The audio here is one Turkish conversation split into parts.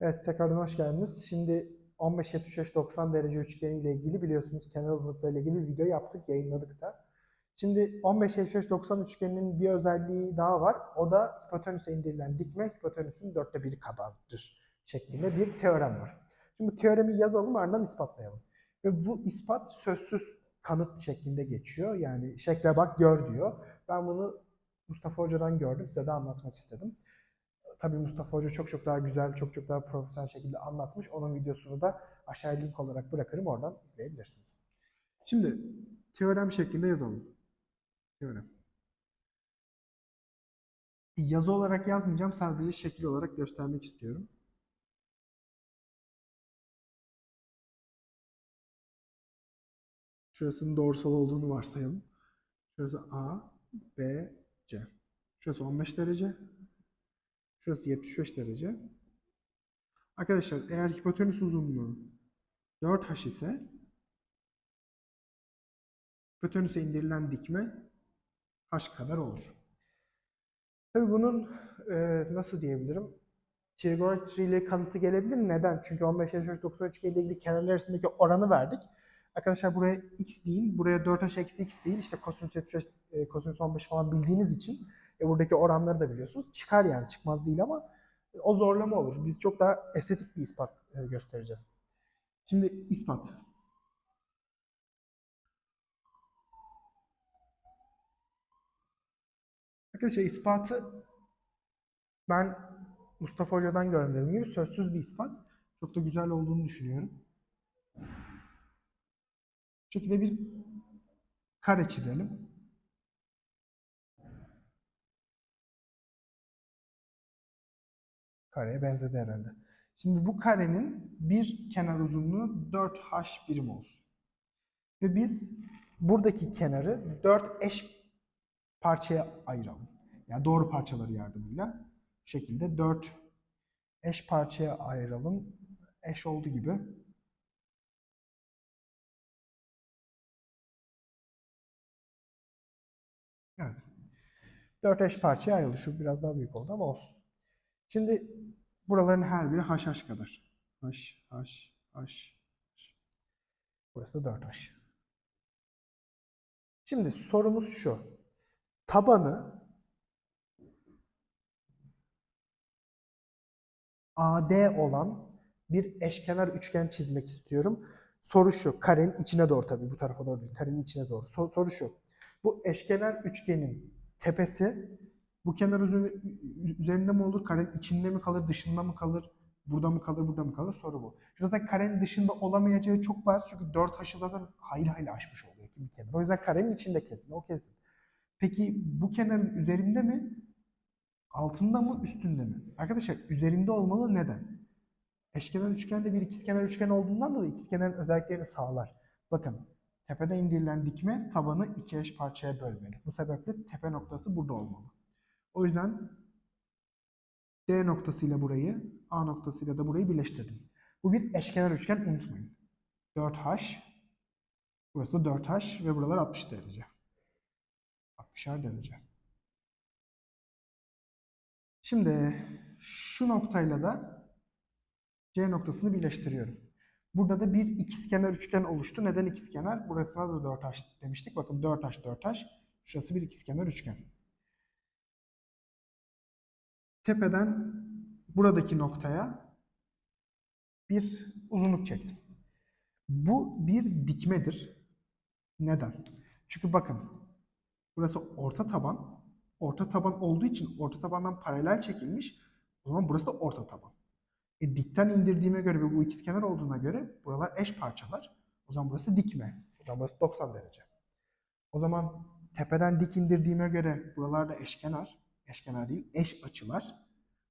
Evet, tekrardan hoş geldiniz. Şimdi 15-75-90 derece üçgeni ile ilgili biliyorsunuz kenar uzunlukları ile ilgili bir video yaptık, yayınladık da. Şimdi 15-75-90 üçgeninin bir özelliği daha var. O da hipotenüse indirilen dikme hipotenüsün dörtte biri kadardır şeklinde bir teorem var. Şimdi bu teoremi yazalım ardından ispatlayalım. Ve bu ispat sözsüz kanıt şeklinde geçiyor. Yani şekle bak gör diyor. Ben bunu Mustafa Hoca'dan gördüm. Size de anlatmak istedim. Tabii Mustafa Hoca çok çok daha güzel, çok çok daha profesyonel şekilde anlatmış. Onun videosunu da aşağıya link olarak bırakırım. Oradan izleyebilirsiniz. Şimdi teorem şeklinde yazalım. Teorem. Yazı olarak yazmayacağım. Sadece şekil olarak göstermek istiyorum. Şurasının doğrusal olduğunu varsayalım. Şurası A, B, C. Şurası 15 derece. Şurası 75 derece. Arkadaşlar eğer hipotenüs uzunluğu 4h ise hipotenüse indirilen dikme h kadar olur. Tabii bunun e, nasıl diyebilirim? Trigonometri ile kanıtı gelebilir. Neden? Çünkü 15 55 90 üçgeni ile ilgili kenarlar arasındaki oranı verdik. Arkadaşlar buraya x değil, buraya 4h eksi x değil. İşte kosinüs 75, e, kosinüs 15 falan bildiğiniz için e, buradaki oranları da biliyorsunuz. Çıkar yani çıkmaz değil ama e, o zorlama olur. Biz çok daha estetik bir ispat e, göstereceğiz. Şimdi ispat. Arkadaşlar ispatı ben Mustafa Hoca'dan gördüm dediğim gibi sözsüz bir ispat. Çok da güzel olduğunu düşünüyorum. Bu şekilde bir kare çizelim. Kareye benzedi herhalde. Şimdi bu karenin bir kenar uzunluğu 4h birim olsun. Ve biz buradaki kenarı 4 eş parçaya ayıralım. Yani doğru parçaları yardımıyla. Bu şekilde 4 eş parçaya ayıralım. Eş olduğu gibi. Evet. 4 eş parçaya ayrıldı. Şu biraz daha büyük oldu ama olsun. Şimdi buraların her biri haş kadar. Haş, haş, haş. Burası da 4h. Şimdi sorumuz şu. Tabanı AD olan bir eşkenar üçgen çizmek istiyorum. Soru şu. Karenin içine doğru tabii. Bu tarafa doğru değil. Karenin içine doğru. Sor- soru şu. Bu eşkenar üçgenin tepesi bu kenar üzeri- üzerinde mi olur? Karenin içinde mi kalır? Dışında mı kalır? Burada mı kalır? Burada mı kalır? Soru bu. Zaten karenin dışında olamayacağı çok bariz. Çünkü 4 haşı zaten hayli hayli aşmış oluyor ki bir kenar. O yüzden karenin içinde kesin. O kesin. Peki bu kenarın üzerinde mi? Altında mı? Üstünde mi? Arkadaşlar üzerinde olmalı. Neden? Eşkenar üçgende bir ikizkenar üçgen olduğundan dolayı ikizkenarın özelliklerini sağlar. Bakın tepeden indirilen dikme tabanı iki eş parçaya bölmeli. Bu sebeple tepe noktası burada olmalı. O yüzden D noktasıyla burayı, A noktasıyla da burayı birleştirdim. Bu bir eşkenar üçgen unutmayın. 4H, burası da 4H ve buralar 60 derece. 60'ar derece. Şimdi şu noktayla da C noktasını birleştiriyorum. Burada da bir ikizkenar üçgen oluştu. Neden ikizkenar? Burasına da 4H demiştik. Bakın 4H, 4H. Şurası bir ikizkenar üçgen. Tepeden buradaki noktaya bir uzunluk çektim. Bu bir dikmedir. Neden? Çünkü bakın burası orta taban. Orta taban olduğu için orta tabandan paralel çekilmiş. O zaman burası da orta taban. E, dikten indirdiğime göre ve bu ikizkenar olduğuna göre buralar eş parçalar. O zaman burası dikme. O zaman burası 90 derece. O zaman tepeden dik indirdiğime göre buralar da eşkenar. Eşkenar değil, eş açılar.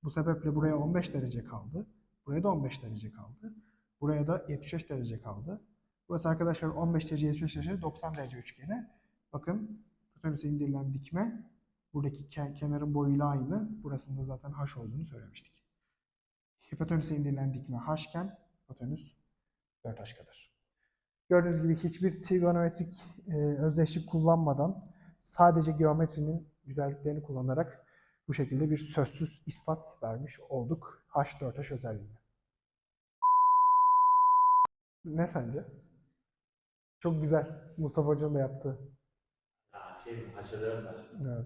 Bu sebeple buraya 15 derece kaldı. Buraya da 15 derece kaldı. Buraya da 75 derece kaldı. Burası arkadaşlar 15 derece, 75 derece, 90 derece üçgeni. Bakın hipotenüse indirilen dikme buradaki ke- kenarın boyuyla aynı. Burasında zaten h olduğunu söylemiştik. Hipotenüse indirilen dikme h iken hipotenüs 4h kadar. Gördüğünüz gibi hiçbir trigonometrik e, özdeşlik kullanmadan sadece geometrinin güzelliklerini kullanarak bu şekilde bir sözsüz ispat vermiş olduk H4H özelliğine. Ne sence? Çok güzel. Mustafa Hocam da yaptı. Ha, şey, haşalarım var. Evet.